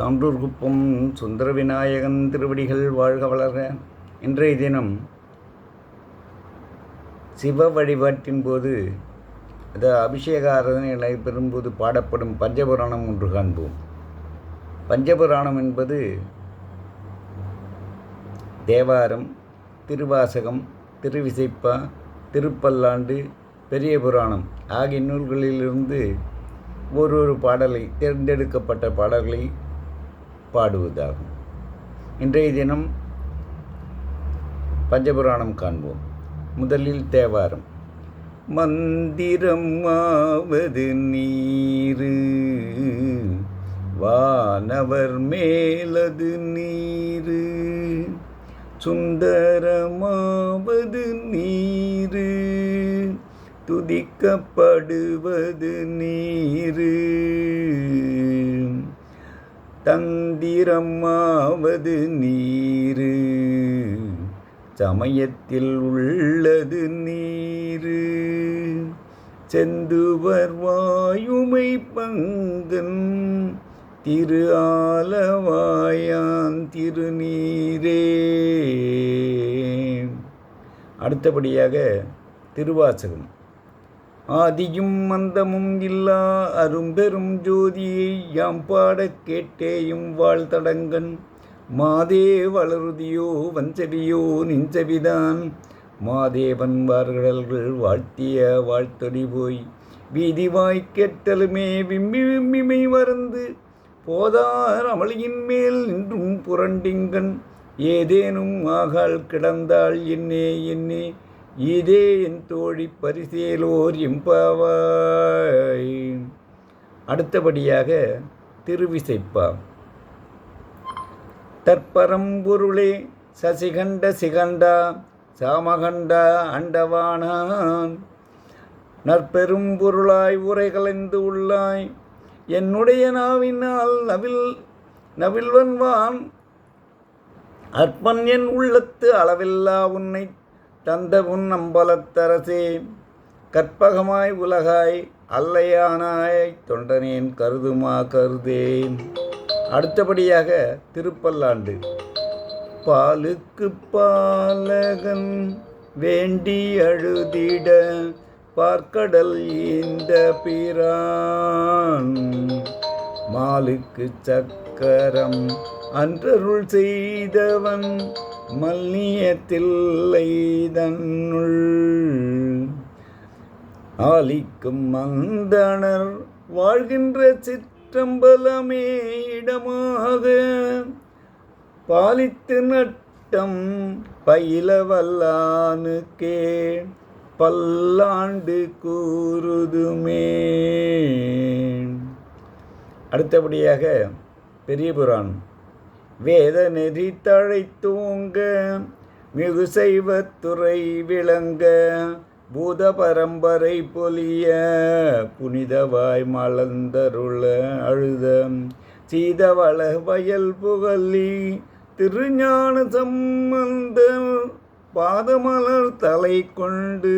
சான்றூர்குப்பம் சுந்தர விநாயகன் திருவடிகள் வாழ்க வளர்க. இன்றைய தினம் சிவ வழிபாட்டின் போது அது அபிஷேக ஆராதனை நடைபெறும்போது பாடப்படும் பஞ்சபுராணம் ஒன்று காண்போம். பஞ்சபுராணம் என்பது தேவாரம் திருவாசகம் திருவிசைப்பா திருப்பல்லாண்டு பெரிய புராணம் ஆகிய நூல்களிலிருந்து ஒரு ஒரு பாடலை தேர்ந்தெடுக்கப்பட்ட பாடல்களை பாடுவதாகும். இன்றைய தினம் பஞ்சபுராணம் காண்போம். முதலில் தேவாரம். மந்திரம் ஆவது நீரு வானவர் மேலது நீரு சுந்தரமாவது நீரு துதிக்கப்படுவது நீரு. தந்திரமாவது நீரு. சமயத்தில் உள்ளது நீரு. செந்துவர் வாயுமை பங்கன் திரு ஆலவாயான் திருநீரே. அடுத்தபடியாக திருவாசகம். ஆதியும் மந்தமும் இல்லா அரும்பெரும் ஜோதியை யாம் பாடக் கேட்டேயும் வாழ்த்தடங்கன் மாதே வளருதியோ வஞ்சவியோ நிஞ்சவிதான் மாதேவன் வார்கடல்கள் வாழ்த்திய வாழ்த்தொடி போய் வீதிவாய் கெட்டலுமே விம்மி விம்மிமை மறந்து போதார் அமளியின் மேல் நின்றும் புரண்டிங்கன். ஏதேனும் ஆகால் கிடந்தாள் என்னே என்னே இதே என் தோழி பரிசேலோர் எம்பாவாய் அடுத்தபடியாக திருவிசைப்பா தற்பரம்பொருளே சசிகண்ட சிகண்டா சாமகண்டா அண்டவானான். நற்பெரும் பொருளாய் உரை கலைந்து உள்ளாய் என்னுடைய நாவினால் நவில் நவில்வன்வான். அற்பன் என் உள்ளத்து அளவில்லா உன்னை தந்த உன் அம்பலத்தரசே கற்பகமாய் உலகாய் அல்லையானாய் தொண்டனேன் கருதுமா கருதேன். அடுத்தபடியாக திருப்பல்லாண்டு. பாலுக்கு பாலகன் வேண்டி அழுதிட பார்க்கடல் இந்த பிரான். மாலுக்கு சக்கரம் அன்றருள் செய்தவன் மல்லியத்தில்லை தன்னுள் ஆலிக்கும் மந்தனர் வாழ்கின்ற சிற்றம்பலமே இடமாக பாலித்து நட்டம் பயில வல்லானுக்கே பல்லாண்டு கூறுதுமே. அடுத்தபடியாக பெரிய புராணம். வேத நெறி தழைத்தூங்க மிகு செய்வத்துறை விளங்க பூத பரம்பரை பொலிய புனிதவாய் மலர்ந்தருள அழுத சீதவள வயல் புகழி திருஞான சம்பந்த பாதமலர் தலை கொண்டு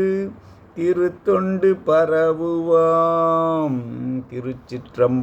திருத்தொண்டு பரவுவாம். திருச்சிற்றம்பலம்